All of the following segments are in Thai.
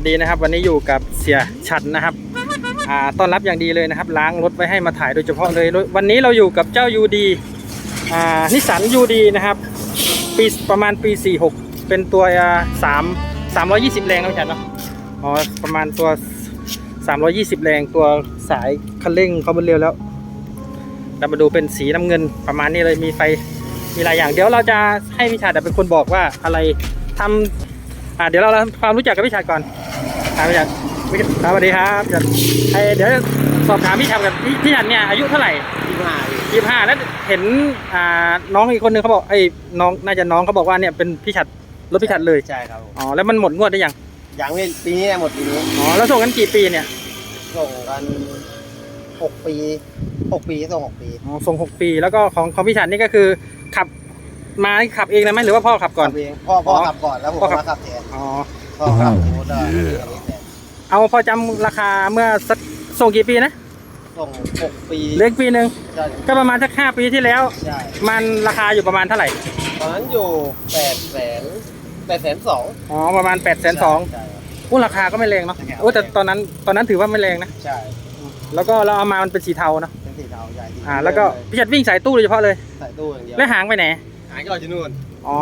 วัสดีนะครับ วันนี้อยู่กับเสียชัดนะครับอ่าต้อนรับอย่างดีเลยนะครับ ล้างรถไว้ให้มาถ่ายโดยเฉพาะเลย วันนี้เราอยู่กับเจ้า UD อ่านิสสัน UD นะครับ ปีประมาณปี 46 เป็นตัว3 320แรงนะพี่ชัดเนาะอ๋อประมาณตัว 320 แรงตัวสายคันเร่งเขาบนเร็วแล้วเรามาดูเป็นสีน้ำเงินประมาณนี้เลยมีไฟมีหลายอย่างเดี๋ยวเราจะให้พี่ชาดเป็นคนบอกว่าอะไรทำอ่าเดี๋ยวเราทำความรู้จักกับพี่ชาก่อน ถามพี่ชาดพี่ชาดสวัสดีครับพี่ชาดไอเดี๋ยวสอบถามพี่ชาดกับพี่พี่ชาดเนี่ยอายุเท่าไหร่ที่มาพี่ยี่ห้าแล้วเห็นอ่าน้องอีกคนนึงเขาบอกไอ้น้องน่าจะน้องเขาบอกว่าเนี่ยเป็นพี่ชาดรถพี่ชาดเลยใช่ครับผมอ๋อแล้วมันหมดงวดได้ยังยังไม่ปีนี้หมดปีนี้อ๋อแล้วส่งกันกี่ปีเนี่ยส่งกันหกปีหกปีส่งหกปีอ๋อส่งหกปี แล้วก็ของของพี่ชาดนี่ก็คือขับมาขับเองเลยไหมหรือว่าพ่อขับก่อนขับเองพ่อพ่ออ๋อขับก่อนแล้วผมพ่อขับมาขับแทนอ๋อ พ่อขับโอ้ได้อันนี้แทนเอาพอจำราคาเมื่อสักส่งกี่ปีนะส่งหกปีเล็กปีหนึ่งใช่ก็ประมาณสักห้าปีที่แล้ว ใช่มันราคาอยู่ประมาณเท่าไหร่ ตอนนั้นอยู่แปดแสนแปดแสนสองอ๋อ ประมาณ8ปดแสนสองใช่ครับ อู้ราคาก็ไม่แรงเนาะไม่แรงโอ้แต่ตอนนั้นตอนนั้นถือว่าไม่แรงนะ ใช่แล้วก็เราเอามามันเป็นสีเทาเนาะเป็นสีเทาใหญ่ที่อ่า แล้วก็พี่จัดวิ่งสายตู้โดยเฉพาะเลย ใส่ตู้อย่างเดียวแล้วหางไปไหนหางจอดที่นู่น อ๋อ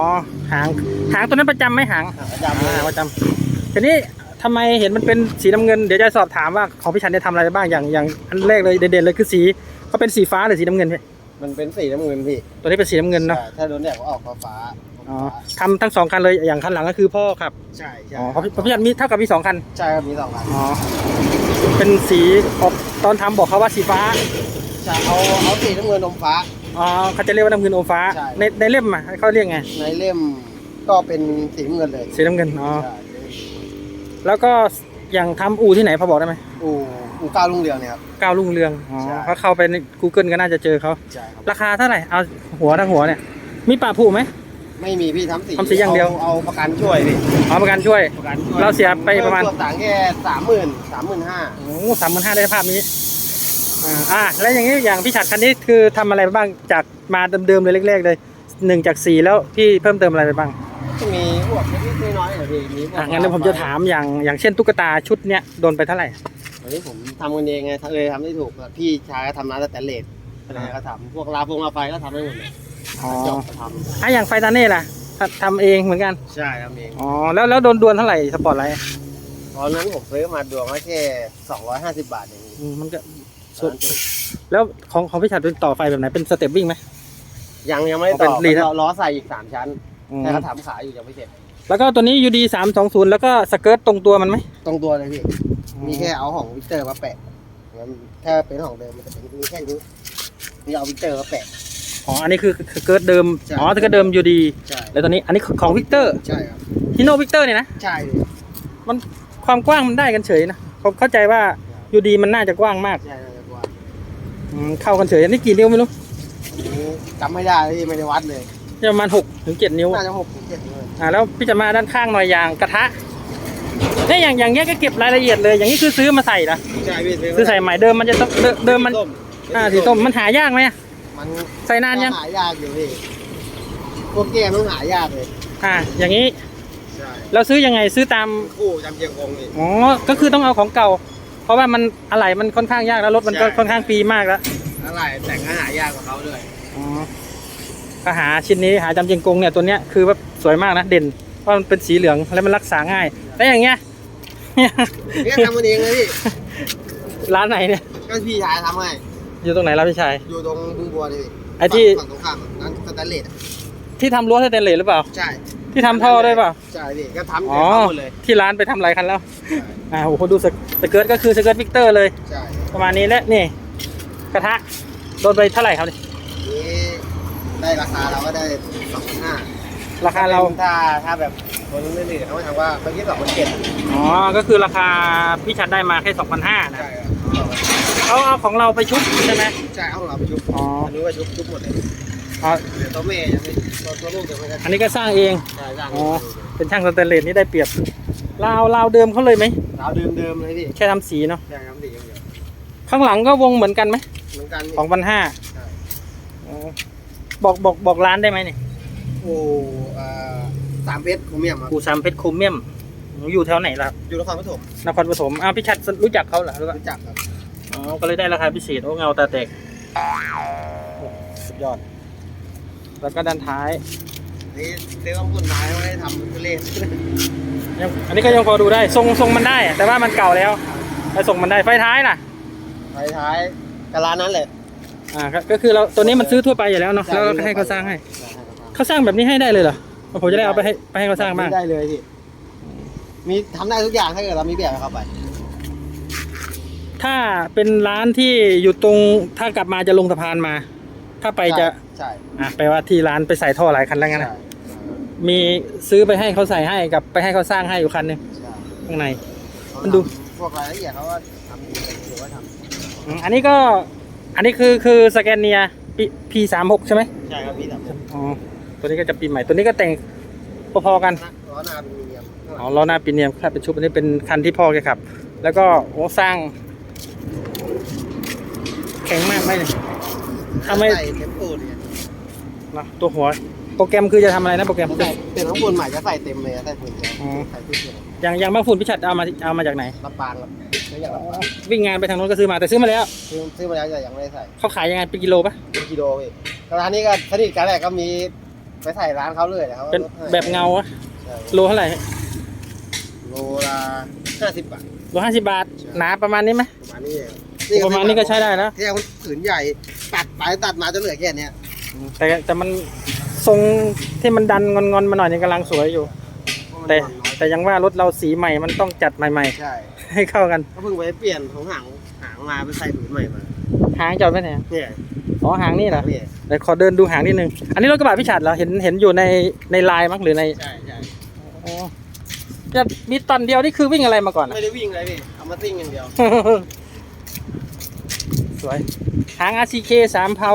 หางหางตัวนั้นประจำไหมหางหางประจำเลยอ่าประจำทีนี้ทำไมเห็นมันเป็นสีน้ำเงินเดี๋ยวจะสอบถามว่าของพี่ชันได้ทำอะไรบ้างอย่างอย่างอันแรกเลยเด่นๆเลยคือสีเขาเป็นสีฟ้าหรือสีน้ำเงินพี่มันเป็นสีน้ำเงินพี่ตัวนี้เป็นสีน้ำเงินเนาะใช่ถ้าโดนแดดก็ออกฟ้าฟ้าอ๋อทำทั้งสองคันเลยอย่างคันหลังก็คือพ่อขับใช่ใช่อ๋อเพราะเพราะพี่ชันมีเท่ากับมีสองคัน ใช่ครับมีสองคันอ๋อ เป็นสีออกตอนทำบอกเขาว่าสีฟ้า ใช่เอาเอาสีน้ำเงินนมฟ้า อ๋อเขาจะเรียกว่าน้ำเงินโอมฟ้าใช่ ในในเล่มอะเขาเรียกไงในเล่มก็เป็นสีน้ำเงินเลยสีน้ำเงินอ๋อใช่แล้วก็อย่างทำอู่ที่ไหนพอบอกได้ไหมอู่อู่ก้าวรุ่งเรืองเนี่ยครับ ก้าวรุ่งเรืองอ๋อใช่ เขาเข้าไปใน Google ก็น่าจะเจอเขาใช่ครับราคาเท่าไหร่เอาหัวทั้งหัวเนี่ยมีป่าผูไหม ไม่มีพี่ทำสีทำสีอย่างเดียว เอาประกันช่วยพี่อ๋อประกันช่วย ประกันช่วยเราเสียไปประมาณ เพิ่ตัวต่างแค่สามหมื่นสามหมื่นห้าโอ้สามพันห้าได้ภาพนี้ อ่าอ่าแล้วอย่างนี้อย่างพี่ฉัดคันนี้คือทำอะไรบ้างจากมาเดิมๆเลยแรกๆเลยหนึ่งจากสี่แล้วพี่เพิ่มเติมอะไรไปบ้างจะมีพวกนิดๆน้อยๆเหรอพี่มีพวกอะงั้นเดี๋ยวผมจะถามอย่างอย่างเช่นตุ๊กตาชุดเนี้ยโดนไปเท่าไหร่อันนี้ผมทำกันเองไงเลยทำได้ถูกพี่ชายก็ทำร้านสแตนเลสอะไรก็ทำพวกลาฟงลาไฟก็ทำได้หมดเลยอ๋อจบก็ทอะอย่างไฟตาเน่ล่ะทำทำเองเหมือนกันำใช่ทำเองอ๋อแล้วแล้วโดนดวนเท่าไหร่สปอร์ตไลท์ตอนนั้นผมซื้อมาดวงก็แค่สองร้อยห้าสิบบาทเองอืมมันก็ ตอนนั้นถูกแล้วของของพี่ฉัดเป็นต่อไฟแบบไหนเป็นสเต็ปวิ่งไหม ยังยังไม่ได้อ๋อเป็ต่นอรีดครับล้อล้อใส่อีกสามชั้นอืมแต่เขาทำขายอยู่ยังไม่เสร็จแล้วก็ตัวนี้ UD สามสองศูนย์แล้วก็สเกิร์ตตรงตัวมันไหมตรงตัวเลยพี่ มีแค่เอาของวิกเตอร์มาแปะงั้นถ้าเป็นของเดิมมันจะเป็นมีแค่นี้นี่เอาวิกเตอร์มาแปะ อ๋ออันนี้คือสเกิร์ตเดิมใช่ อ๋อสเกิร์ตเดิม UD ใช่แล้วตัวนี้อันนี้ของวิกเตอร์ใช่ครับฮิโนวิกเตอร์เนี่ยนะ ใช่พี่มันความกว้างมันได้กันเฉยนะผมเข้าใจว่า UD มันน่าจะกว้างมาก ใช่เลยกว่า อืมเข้ากันเฉยอันนี้กี่นิ้วไม่รู้อันนี้จำไม่ได้พี่ไม่ได้วัดเลยประมาณหกถึงเจ็ดนิ้วน่าจะหกถึงเจ็ดเลยอ่าแล้วพี่จะมาด้านข้างหน่อยอย่างกระทะเนี่ยอย่างอย่างเงี้ยก็เก็บรายละเอียดเลย อย่างนี้คือซื้อมาใส่นะใช่พี่ซื้อใส่ใหม่เดิมมันจะต้องเดิมเดิมมันอ่าสีส้มมันหายากไหมอะมันใส่นานยังหายากอยู่พี่พวกแก้มต้องหายากเลยอ่าอย่างนี้ใช่เราซื้อยังไงซื้อตามคู่จำเจียงคงนี่อ๋อก็คือต้องเอาของเก่า เพราะว่ามันอะไรมันค่อนข้างยากแล้วรถมันก็ใช่ ค่อนข้างปีมากแล้วอะไรแต่งก็หายากกว่าเขาด้วยอ๋อก็หาชิ้นนี้หาจำเจียงกงเนี่ยตัวเนี้ยคือแบบสวยมากนะเด่นเพราะมันเป็นสีเหลืองแล้วมันรักษาง่ายแล้วอย่างเงี้ยนี่ก็ทำมันเองเลยพี่ร้านไหนเนี่ยก็พี่ชายทำให้อยู่ตรงไหนล่ะพี่ชาย อยู่ตรงบึงบัวเลยพี่ไอ้ที่ ฝั่งตรงข้ามนั้นสแตนเลสอะที่ทำรั้วสแตนเลสหรือเปล่า ใช่ ที่ทำท่อด้วยเปล่า ใช่พี่ก็ทำอ๋อเองหมดเลยที่ร้านไปทำอะไรคันแล้วอ่าโอ้โหดูสสเกิร์ตก็คือสเกิร์ตวิกเตอร์เลย ใช่ประมาณนี้และนี่ กระทะโดนไปเท่าไหร่ครับนี่นี่ได้ราคาเราก็ได้สองพันห้าราคาเรา ถ้าถ้าแบบคนอื่นๆเขาถามว่าเมื่อกี้สองพันเจ็ดอ๋อ ก็คือราคาพี่ชัดได้มาแค่2,500นะใช่ครับเอาเอาของเราไปชุบใช่ไหมใช่เอาของเราไปชุบอ๋อ อันนี้ว่าชุบชุบหมดเลย อ๋อเดี๋ยวตัวแม่ยังไม่ตัวตัวลูกยังไม่ได้อันนี้ก็สร้างเอง ใช่ใช่อ๋อ เป็นช่างสแตนเลสนี่ได้เปรียบลาวลาวเดิมเขาเลยไหมเราเดิมเดิมๆเลยพี่แค่ทำสีเนาะ ใช่ครับดีอย่างเดียวข้างหลังก็วงเหมือนกันไหมเหมือนกันพี่ สองพันห้าใช่ บอกบอกบอกร้านได้ไหมเนี่ยโอ้เอ่อสามเพชรผมเมียมครับกูสามเพชรโครเมียมหนูอยู่แถวไหนล่ะอยู่นครปฐมนครปฐมอ้าวพี่ชัดรู้จักเขาเหรอหรือว่ารู้จักครับอ๋อ ก็เลยได้ราคาพิเศษ โอ้เงาตาแตกโอ้สุดยอด แล้วก็ด้านท้าย นี่ซื้อของคนไม้ไม่ได้ทำทุเรศยังอันนี้ก็ยังพอดูได้ทรงทรงมันได้อะแต่ว่ามันเก่าแล้วแต่ทรงมันได้ไฟท้ายน่ะไฟท้ายกระลานั้นแหละอ่าก็ก็คือเราตัวนี้มันซื้อทั่วไปอยู่แล้วเนาะแล้วก็ให้เขาสร้างให้เขาสร้างแบบนี้ให้ได้เลยเหรอผมจะได้เอาไปให้ไปให้เขาสร้างบ้างได้เลยพี่มีทำได้ทุกอย่างถ้าเกิดเรามีแบบให้เข้าไป ถ้าเป็นร้านที่อยู่ตรงถ้ากลับมาจะลงสะพานมา ถ้าไปจะ ใช่อะแปลว่าที่ร้านไปใส่ท่อหลายคันแล้วงั้นใช่นะมีซื้อไปให้เขาใส่ให้กับไปให้เขาสร้างให้อยู่คันหนึงใช่ข้างในเขามันดูทำพวกรายละเอียดเขาก็ทำดีถือว่าทอืมอันนี้ก็อันนี้คือคือสแกนเนียพีสามหกใช่ไหมำใช่ครับพี่ทำอ๋อตัวนี้ก็จะปีใหม่ตัวนี้ก็แต่งพอๆกัน ล้อหน้าเป็นมีเนียมอ๋อล้อหน้าปีเนียมครับเป็นชุดอันนี้เป็นคันที่พ่อแกขับ แล้วก็โอ้สร้าง แข็งมากไหมเนี่ย ทำไม ใส่เทมโปเนี่ยเนอะตัวหัวโปรแกรมคือจะทำอะไรนะโปรแกรม ใส่เป็นข้างบนใหม่จะใส่เต็มเลยใส่ฝุ่นเดียวอ๋อ ใส่ฝุ่นเดียวอย่างอย่างบางฝุ่นพิชัดเอามาเอามาจากไหนลำปางครับไม่อยากลำปางวิ่งงานไปทางโน้นก็ซื้อมาแต่ซื้อมาแล้วซื้อซื้อมาแล้วแต่ยังไม่ได้ใส่เขาขายยังไงเป็นกิโลปะเป็นกิโลพี่ร้านนี้ก็สนิทกันแหละก็มีไปใส่ร้านเขาเลยเขาก็เป็นลดให้แบบเงาอะใช่โลเท่าไหร่โลละห้าสิบบาท โลห้าสิบบาทหนาประมาณนี้ไหมประมาณนี้เองประมาณนี้ก็ใช้ได้แล้ว ที่เอาผืนใหญ่ตัดไปตัดมาจนเหลือแค่เนี้ย แต่แต่มันทรงที่มันดันงอนๆมาหน่อยนี่กำลังสวยอยู่ แต่เพราะมันน้อยแต่ยังว่ารถเราสีใหม่มันต้องจัดใหม่ใช่ๆ ให้เข้ากัน ก็เพิ่งไปเปลี่ยนของหางหางมาไปใส่ผืนใหม่มาหางจอดไว้ไหนเนี่ยอ๋อหางนี่เหรอเนี่ยเดี๋ยวขอเดินดูหางนิดนึง อันนี้รถกระบะพี่ฉัดเหรอเห็นเห็นอยู่ในในไลน์มั้งหรือในใช่ใช่อ๋อจะมีตอนเดียวนี่คือวิ่งอะไรมาก่อนอะ ไม่ได้วิ่งเลยพี่เอามาซิ่งอย่างเดียวสวยหาง RCK สามเผา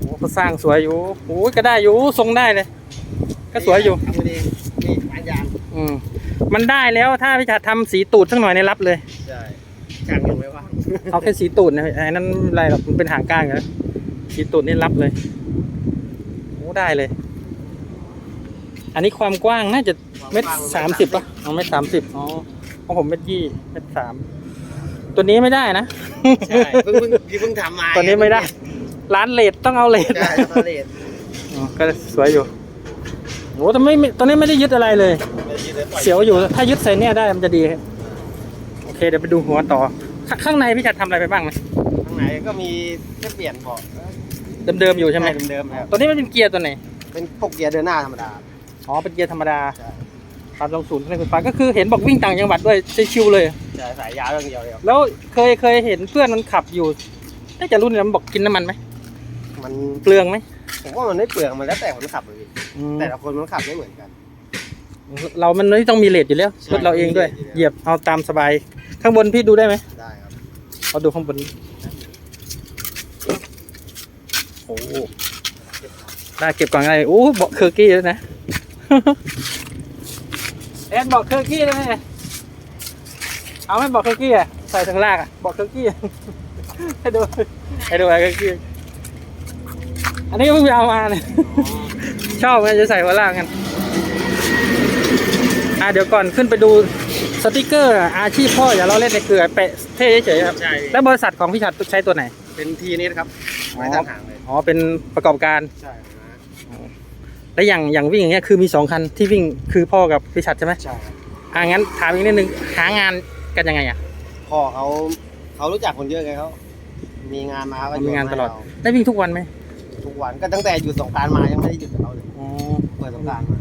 โอ้ก็ สร้างสวยอยู่โอ้ยก็ได้อยู่ทรงได้เลย ก็สวยอยู่ ทำมาเองนี่ปานยางอืมมันได้แล้วถ้าพี่ชัดทำสีตูดสักหน่อยในยรับเลย ใช่กางยังไม่ว่างเอาแค่สีตูดนะไอ้นั้นไม่เป็นไรหรอกมันเป็นหางก้างอยู่แล้วสีตูดนี่รับเลยโอ้ได้เลย อันนี้ความกว้างน่าจะเม็ดสามสิบป่ะเอาเม็ดสามสิบอ๋อของผมเม็ดยี่เม็ดสามตัวนี้ไม่ได้นะ ใช่เพิ่งเพิ่งพี่เพิ่งทำมาตัวนี้ไม่ได้ ร้านเลดต้องเอาเลดใช่ตอนเลนอ๋อก็สวยอยู่โอ้แต่ไม่ไม่ตัวนี้ไม่ได้ยึดอะไรเลย เสียวอยู่ถ้ายึดใส่เนี่ยได้มันจะดี โอเคเดี๋ยวไปดูหัวต่อขข้างในพี่จัดทำอะไรไปบ้างไหมข้างในก็มีแค่เปลี่ยนเบาะเดิมๆอยู่ใช่ไหมเดิมๆครับตัวนี้มันเป็นเกียร์ตัวไหน เป็นพวกเกียร์เดินหน้าธรรมดา อ๋อ เป็นเกียร์ธรรมดาใช่ตามลงศูนย์ในคุณฟ้าก็คือเห็นบอกวิ่งต่างจังหวัดด้วยชิวๆเลยใช่สายยาวอย่างเดียวเลยครับแล้วเคยเคยเห็นเพื่อนมันขับอยู่น่าจะรุ่นนี้มันบอกกินน้ำมันไหม มันเปลืองไหมผมว่ามันไม่เปลืองมันแล้วแต่คนขับเลยพี่อืมแต่ละคนมันขับไม่เหมือนกัน เรามันไม่ต้องมีเลทอยู่แล้วใช่รถเราเองด้วย มีเลทอยู่แล้ว เหยียบเอาตามสบาย ข้างบนพี่ดูได้ไหมได้ครับเอาดูข้างบนโอ้โหได้เก็บกล่องอะไรโอ้เบาะเคอร์กี้แล้วยนะเอ็นเบาะเคอร์กี้ได้ไหมเอาไหมเบาะเคอร์กี้อะใส่ทางลากอะเบาะเคอร์กี้ ให้ดูให้ดูอะไรเคอร์กี้ อันนี้ก็เพิ่งไปเอามาเนี่ย ชอบไงจะใส่หัวลากกัน อะเดี๋ยวก่อนขึ้นไปดูสติกเกอร์อาชีพพ่ออย่าเราเล่นในเครือแปะเท่เฉยๆครับ ใช่ แล้วบริษัทของพี่ชัดใช้ตัวไหน เป็นทีนี้ครับไม้ทางหางเลย อ๋อ เป็นประกอบการ ใช่นะแล้วอย่างอย่างวิ่งอย่างเงี้ยคือมีสองคันที่วิ่งคือพ่อกับพี่ชัดใช่ไหมใช่ครับอะงั้นถามอีกนิดนึงหางานกันยังไงอะ พ่อเขาเขารู้จักคนเยอะไงเขามีงานมาก็มีงานตลอดให้เรได้วิ่งทุกวันไหม ทุกวันก็ตั้งแต่หยุดสงกรารมายังไม่ได้หยุดกับเขาเลยอ๋อเปิดสงกรารมา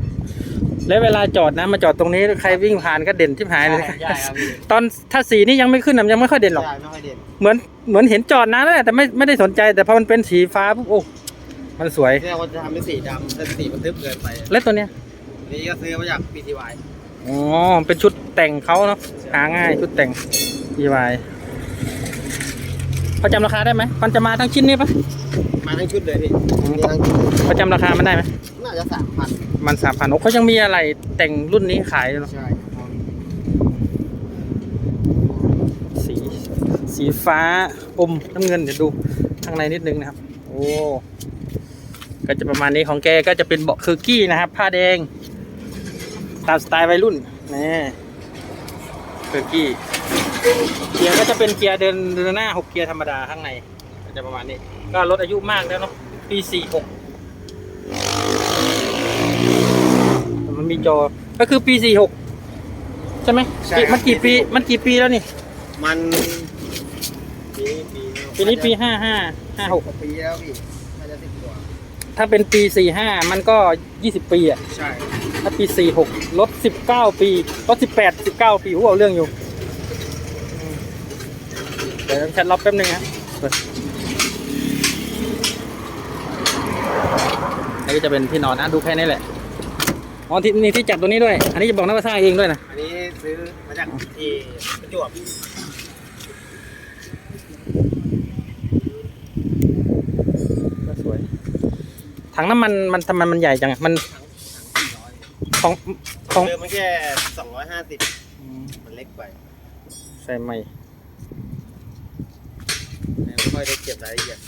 แล้วเวลาจอดนะมาจอดตรงนี้ใครวิ่งผ่านก็เด่นชิบหายเลย ใช่ครับพี่ตอนถ้าสีนี่ยังไม่ขึ้นนะยังไม่ค่อยเด่นหรอก ใช่ไม่ค่อยเด่นเหมือนเหมือนเห็นจอดนานแล้วแหละแต่ไม่ไม่ได้สนใจแต่พอมันเป็นสีฟ้าปุ๊บโอ้มันสวยที่เราจะทำเป็นสีดำแต่สีมันทึบเกินไปแล้วตัวเนี้ยนี่ก็ซื้อมาจาก PTY อ๋อเป็นชุดแต่งเขาเนาะหาง่ายชุดแต่ง DIY พอจำราคาได้ไหมมันจะมาทั้งชิ้นนี้ปะมาทั้งชุดเลยพี่อืมมีทั้งชุดพอจำราคามันได้ไหมน่าจะสามพันมันสามพันโอ้เขายังมีอะไรแต่งรุ่นนี้ขายอยู่เนาะใช่สี สีฟ้าอมน้ำเงินเดี๋ยวดูข้างในนิดนึงนะครับ โอ้ก็จะประมาณนี้ของแกก็จะเป็นเบาะคือกี้นะครับ ผ้าแดงตามสไตล์วัยรุ่นนี่คือกี้ เกียร์ก็จะเป็นเกียร์เดินเดินหน้าหกเกียร์ธรรมดาข้างในก็จะประมาณนี้ ก็รถอายุมากแล้วเนาะปีสี่หกมันมีจอก็คือปีสี่หกใช่ไหมใช่ปีครับ มันกี่ปีปี46มันกี่ปีแล้วนี่ มันปีนี้ปีปีนี้ปีห้าห้าห้าหกกว่าปีแล้วพี่น่าจะสิบกว่าถ้าเป็นปีสี่ห้ามันก็ยี่สิบปีอะใช่ ถ้าปีสี่หกลดสิบเก้าปี ลดสิบแปดสิบเก้าปีโอ้โหเอาเรื่องอยู่อืม เดี๋ยวแชทล็อบแป๊บนึงครับเปิดอันนี้จะเป็นที่นอนนะดูแค่นี้แหละอ๋อที่นี่ที่จับตัวนี้ด้วย อันนี้จะบอกนะว่าสร้างเองด้วยนะอันนี้ซื้อมาจากที่ประจวบก็สวยถังน้ำมันมันทำไมมันใหญ่จังอะมันของของเดิมมันแค่สองร้อยห้าสิบมันเล็กไปใส่ใหม่ ไม่ค่อยได้เก็บรายละเอียด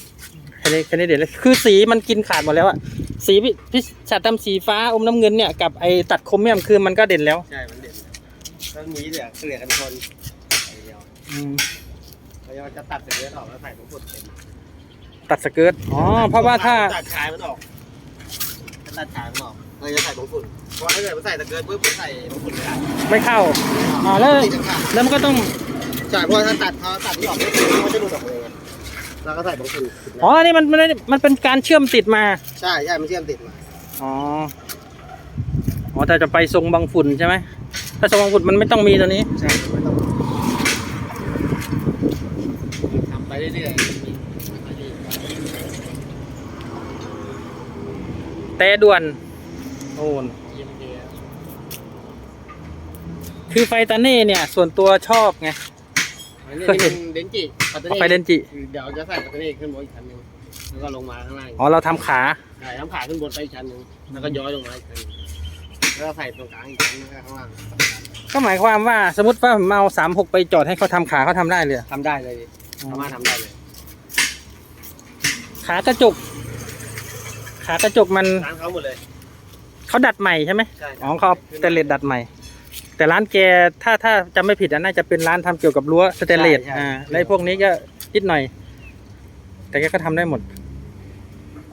แค่นี้แค่นี้เด็ดเลยคือสีมันกินขาดหมดแล้วอะสีพี่พี่ชัดทำสีฟ้าอมน้ำเงินเนี่ยกับไอตัดโครเมียมคือมันก็เด่นแล้ว ใช่ มันเด่นแล้วมีเหลือเหลือกันคนไอเดียวอืมเราจะตัดเสร็จแล้วออกแล้วใส่ถุงกดเต็มตัดสเกิร์ตอ๋อเพราะว่าถ้าตัดชายมันออกถ้าตัดชายมันออก เราจะใส่ถุงฝุ่นเพราะว่าถ้าเกิดมันใส่ตะเกียบปุ๊บมันใส่ถุงฝุ่นไม่ได้ไม่เข้าอ๋อแล้วติดจะขาดแล้วมันก็ต้องใช่เพราะว่าถ้าตัดเขาตัดไม่ออกไม่ถึงมันจะหลุดออกเลยไงแล้วก็ใส่ถุงฝุ่นอ๋ออันนี่มันมันมันเป็นการเชื่อมติดมาใช่ใช่มันเชื่อมติดมาอ๋ออ๋อถ้าจะไปทรงบางฝุ่นใช่ไหมถ้าทรงบางฝุ่นมันไม่ต้องมีตัวนี้ ใช่ไม่ต้องทำไปเรื่อยๆ แต่ด่วน โอ้นเยี่ยมเดียวคือไฟตาเน่เนี่ย ส่วนตัวชอบไงอันนี้เคยเห็เป็นนเดนจิปัตเตอเอาร์ไฟเดนจิ เดี๋ยวจะใส่ปัตเตอร์ขึ้นบนอีกชั้นหนึงแล้วก็ลงมาข้างล่างอ๋อ เราทำขาใช่น้ำขาขึ้นบนไปอีกชั้นหนึงแล้วก็ย้อยลงมาอีกชั้นหนึ่งแล้วก็ใส่ตรงกลางอีกชั้นหนึงแล้วก็ข้างล่างก็หมายความว่าสมมติว่าผมเอาสามหกไปจอดให้เขาทำขาเขาทำได้เลยเหรอทำได้เลยสามารถทำได้เลยขากระจก ขากระจกมันร้านเขาหมดเลย เขาดัดใหม่ใช่ไหมใช่อ๋อเขาสเตนเลสดัดใหม่ แต่ร้านแกถ้าถ้าจำไม่ผิดอะน่าจะเป็นร้านทำเกี่ยวกับรั้วสเตนเลสอ่าและพวกนี้ก็นิดหน่อย แต่แกก็ทำได้หมด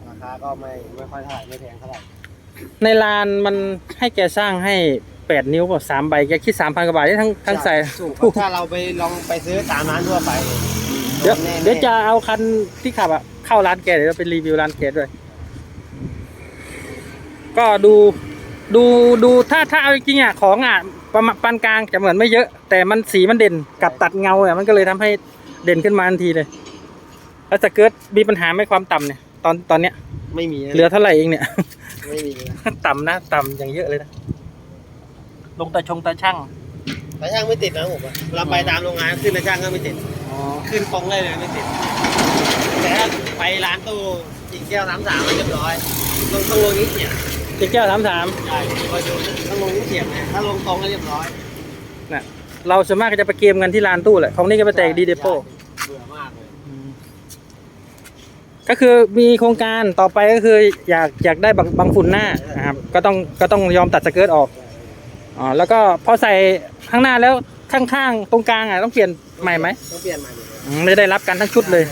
ราคาก็ไม่ไม่ค่อยเท่าไหร่ไม่แพงเท่าไหร่ในร้านมันให้แกสร้างให้แปดนิ้วกับสามใบแกคิดสามพันกว่าบาทได้ทั้งทั้งใส่ถูกครับถ้าเราไปลองไปซื้อตามร้านทั่วไปเดี๋ยวแน่ๆเดี๋ยวจะเอาคันที่ขับอะเข้าร้านแกเดี๋ยวเราไปรีวิวร้านแกด้วย ก็ดูดูดูถ้าถ้าเอาจริงๆอะของอะประมาณปานกลางจะเหมือนไม่เยอะ แต่มันสีมันเด่นกับตัดเงาอะมันก็เลยทำให้เด่นขึ้นมาทันทีเลย แล้วสเกิร์ตมีปัญหาไหม่ความต่ำเนี่ย ตอนตอนเนี้ยไม่มีนะเหลือเท่าไหร่เองเนี่ย ไม่มีนะต่ำนะต่ำอย่างเยอะเลยนะลงตาชงตาช่างแต่ช่างไม่ติดนะผมอะเราไปตามโรงงานขึ้นแล้วช่างก็ไม่ติดอ๋อขึ้นตรงได้เลยไม่ติดแต่ถ้าไปร้านตู้จิงแก้วน้ำสามเรียบร้อยต้องต้องลงนิ้วเขียน เจ๊แก้วสามสามใช่พอดูต้องลงนิ้วเขียนนะถ้าลงตรงก็เรียบร้อยน่ะเราส่วนมากก็จะไปเกมกันที่ลานตู้แหละ ของนี่ก็ไปแตกดีเดโปเบื่อมากเลยก็คือมีโครงการต่อไปก็คืออยากอยากได้บางบางฝุ่นหน้านะครับก็ต้องก็ต้องยอมตัดสเกิร์ตออกอ๋อแล้วก็พอใส่ข้างหน้าแล้วข้างๆตรงกลางอะต้องเปลี่ยนใหม่ไหมต้องเปลี่ยนใหม่หมดเลยอืมไม่ได้รับกันทั้งชุดเลย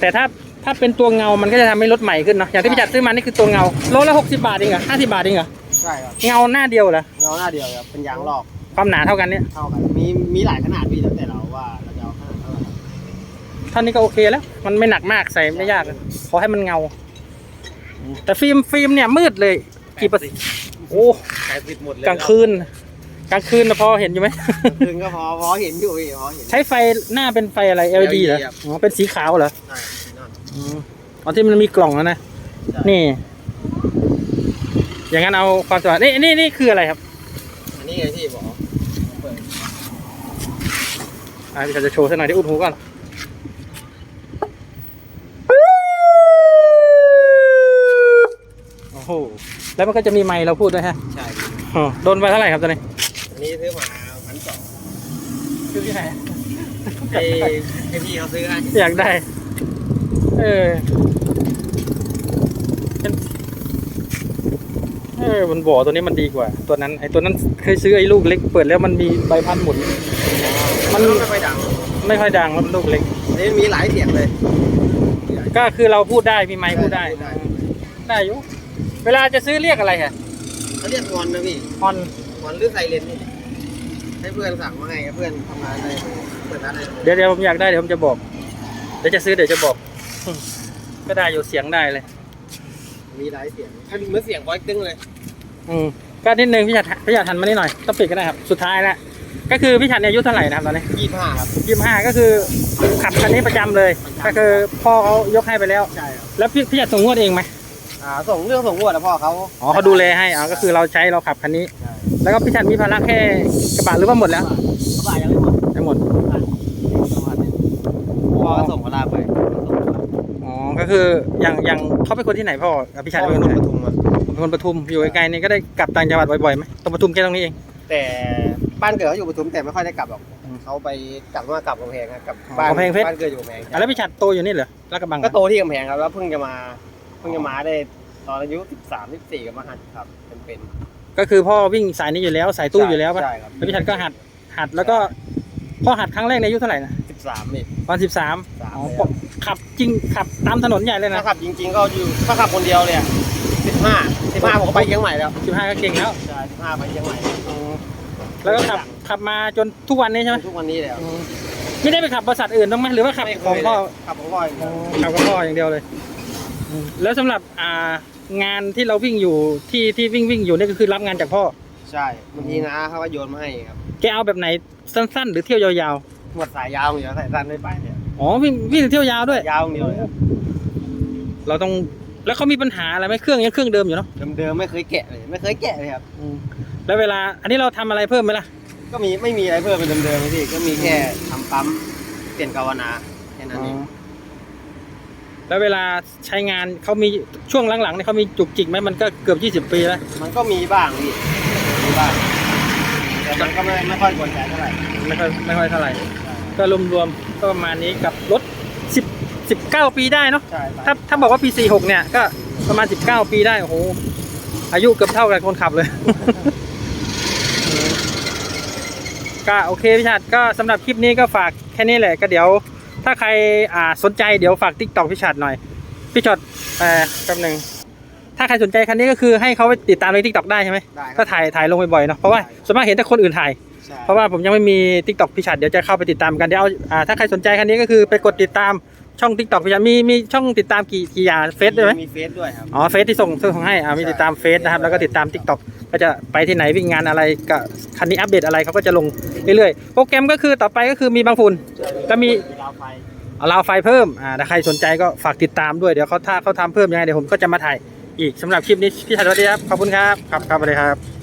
แต่ถ้า ถ้าเป็นตัวเงา มันก็จะทำให้รถใหม่ขึ้นเนาะ อย่างที่พี่จัดซื้อมานี่คือตัวเงา โลละหกสิบาทเองเหรอห้าสิบาทเองเหรอ ใช่ครับเงาหน้าเดียวเหรอ เงาหน้าเดียวครับเป็นยางรอบความหนาเท่ากันเนี่ย เท่ากัน มีมีหลายขนาดพี่แล้วแต่เราว่าเราจะเอาขนาดเท่าไหร่เท่านี้ก็โอเคแล้ว มันไม่หนักมากใส่ไม่ยาก ขอให้มันเงา แต่ฟิล์มฟิล์มเนี่ยมืดเลยกี่เปอร์เซ็นต์โอ้ขายปิดหมดเลยกลางคืน กลางคืนนะพอเห็นอยู่ไหมกลางคืนก็พอพอเห็นอยู่พี่พอเห็น ใช้ไฟหน้าเป็นไฟอะไร LED เหรอ ครับ อ๋อ เป็นสีขาวเหรอ ใช่นั่น อืมอ๋อที่มันมีกล่องแล้วนะใช่นี่ อย่างนั้นเอาความสว่างนี่นี่นี่คืออะไรครับ อันนี้ไงที่บอกเปิดอ่าพี่ชายจะโชว์สักหน่อยที่อุดหูก่อน โอ้โห แล้วมันก็จะมีไมค์เราพูดด้วยฮะใช่ อ๋อโดนไปเท่าไหร่ครับตอนนี้ อันนี้ซื้อมาพันสองคือที่ไหนไอ้ไอ้พี่เขาซื้อให้อยากได้ เออเออมันบ่อตัวนี้มันดีกว่า ตัวนั้นไอ้ตัวนั้นเคยซื้อไอ้ลูกเล็กเปิดแล้วมันมีใบพัดหมุน มันไม่ค่อยดัง ไม่ค่อยดังมันลูกเล็กอันนี้มีหลายเสียงเลย ก็คือเราพูดได้มีไมค์พูดได้พูดได้ ได้อยู่ เวลาจะซื้อเรียกอะไรฮะเขาเรียกงอนนะพี่ฮอนงอนหรือไซเรนนี่ให้เพื่อนสั่งมาให้เพื่อนทำงานได้เปิดร้านได้เดี๋ยวเดี๋ยวผมอยากได้เดี๋ยวผมจะบอก เดี๋ยวจะซื้อเดี๋ยวจะบอก ก็ได้อยู่เสียงได้เลย มีหลายเสียงถ้าเหมือนเสียงบอยตึ้งเลย อืมก็นิดนึงพี่ชัดพี่ชัดทันมานิดหน่อยต้องปิดก็ได้ครับ สุดท้ายแล้วก็คือพี่ชัดเนี่ยอายุเท่าไหร่นะครับตอนนี้ยี่ห้าครับยี่สิบห้าก็คือขับคันนี้ประจำเลย ก็คือพ่อเขายกให้ไปแล้ว ใช่ครับแล้วพี่พี่ชัดส่งงวดเองไหมอ่าส่งเรื่องส่งงวดนะพ่อเขาอ๋อเขาดูแลให้อ๋อก็คือเราใช้เราขับคันนี้แล้วก็พี่ชัดมีภาระแค่กระบะหรือว่าหมดแล้วกระบะยังไม่หมดไม่หมดประมาณนี้พ่อก็ส่งมาลาไปส่งมาลาอ๋อ ก็คืออย่างอย่างเขาเป็นคนที่ไหนพ่อกับพี่ชัดพ่อเป็เป็นนคคนนที่ไหนปทุมอะเป็นคนปทุมอยู่ใกล้ๆนี่ก็ได้กลับต่างจังหวัดบ่อยๆไหมตรงปทุมแค่ตรงนี้เอง แต่บ้านเกิดเขาอยู่ปทุมแต่ไม่ค่อยได้กลับหรอกอืมเขาไปกลับมากลับกำแพงครับกลับอ๋อบ้านกำแพงเพชร บ้านเกิดอยู่กำแพงอะแล้วพี่ชัดโตอยู่นี่เหรอลาดกระบังเหรก็อโตที่กำแพงครับแล้วเพิ่งจะมาเพิ่งจะมาได้ตอนอายุ13 14ก็มาหัดครับเป็นเป็นก็คือพ่อวิ่งสายนี้อยู่แล้วสายตู้อยู่แล้วป่ะใช่ครับ แล้วพี่ชัดก็หัดหัดแล้วก็พ่อหัดครั้งแรกในอายุเท่าไหร่นะ 13นี่ตอนสิบสามสาม อ๋อเลยปกขับจริงขับตามถนนใหญ่เลยถ้านะขับจริง ๆ ก็อยู่ถ้าขับคนเดียวเลยอะ15 15ผมก็ไปเชียงใหม่แล้วสิบห้าก็เก่งแล้วใช่15ไปเชียงใหม่แล้วก็ขับขับมาจนทุกวันนี้ใช่ไหมทุกวันนี้แล้ว ไม่ได้ไปขับบริษัทอื่นบ้างไหมหรือว่าขับไม่เคของยพ่อเลยขับของพ่ออย่างเดียวขับกับพ่ออย่างเดียวเลยอืมแล้วสำหรับอ่างานที่เราวิ่งอยู่ที่ที่วิ่งวิ่งอยู่นี่ก็คือรับงานจากพ่อใช่บางทีนะเขาก็โยนมาให้ครับแกเอาแบบไหนสั้น ๆ หรือเที่ยวยาว หมดสายยาวอยู่แล้วสายสั้นไม่ไปเนี่ยๆอ๋อวิ่งวิ่งเที่ยวยาวด้วย ยาวอย่างเดียวเลยครับเราต้องแล้วเขามีปัญหาอะไรไหมเครื่องยังเครื่องเดิมอยู่เนาะเดิมๆไม่เคยแกะเลยไม่เคยแกะเลยครับ อืมแล้วเวลาอันนี้เราทำอะไรเพิ่มไหมล่ะก็มีไม่มีอะไรเพิ่มเป็นเดิมๆเลยพี่ก็มีแค่ทำปั๊มเปลี่ยนกาวนาแค่นั้นเองแล้วเวลาใช้งานเขามีช่วงหลังๆเนี่ยเขามีจุกจิกไหมมันก็เกือบ20 ปีแล้วมันก็มีบ้างพี่มีบ้างแต่มันก็ไม่ไม่ค่อยกวนใจเท่าไหร่ไม่ค่อยไม่ค่อยเท่าไหร่ ก็รวมๆก็ประมาณนี้กับรถ10 19 ปีได้เนาะใช่ถ้าถ้าบอกว่าปี 46 เนี่ยก็ประมาณ 19 ปีได้โอ้โหอายุเกือบเท่ากับคนขับเลย ก็โอเคพี่ชาติก็สำหรับคลิปนี้ก็ฝากแค่นี้แหละก็เดี๋ยว ถ้าใครอ่าสนใจเดี๋ยวฝากติ๊กต็อกพี่ชาติหน่อย พี่ชอตเอ่อแป๊บหนึ่งถ้าใครสนใจคันนี้ก็คือให้เขาไปติดตามในติ๊กต็อกได้ใช่ไหมได้คก็รับถ่ายถ่ายลงบ่อยๆเนาะเพราะว่าส่วนมากเห็นแต่คนอื่นถ่าย ใช่ เพราะว่าผมยังไม่มี t ิ k t o k พี่ชัดเดี๋ยวจะเข้าไปติดตามกันเดี๋ยวเอาอ่าถ้าใครสนใจคันนี้ก็คือไปกดติดตามช่อง t ิ k t o k พี่ชัดมีมีช่องติดตามกี่กี่อย่างเฟซด้วยไหมมีเฟซด้วยครับ อ๋อเฟซที่ส่งส่งให้อ่ามีติดตามเฟซนะครับแล้วก็ติดตาม t ิ k t o k ก็จะไปที่ไหนวิ่งงานอะไรก็คันนี้อัปเดตอะไรเขาก็จะลงเรื่อยๆโปรแกรมก็คือต่อไปก็คือมีบางฝุ่น ก็มี ดาวไฟเอาราวไฟเพิ่มอ่าถ้าใครสนใจก็ฝากติดตามด้วยเดี๋ยวเขาถ้าเขาทำเพิ่มยังไงเดี๋ยวผมก็จะมาถ่ายอีกสำหรับคลิปนี้พี่ชัดสวัสดีครับขอบคุณครับครับครับสวัสดีครับ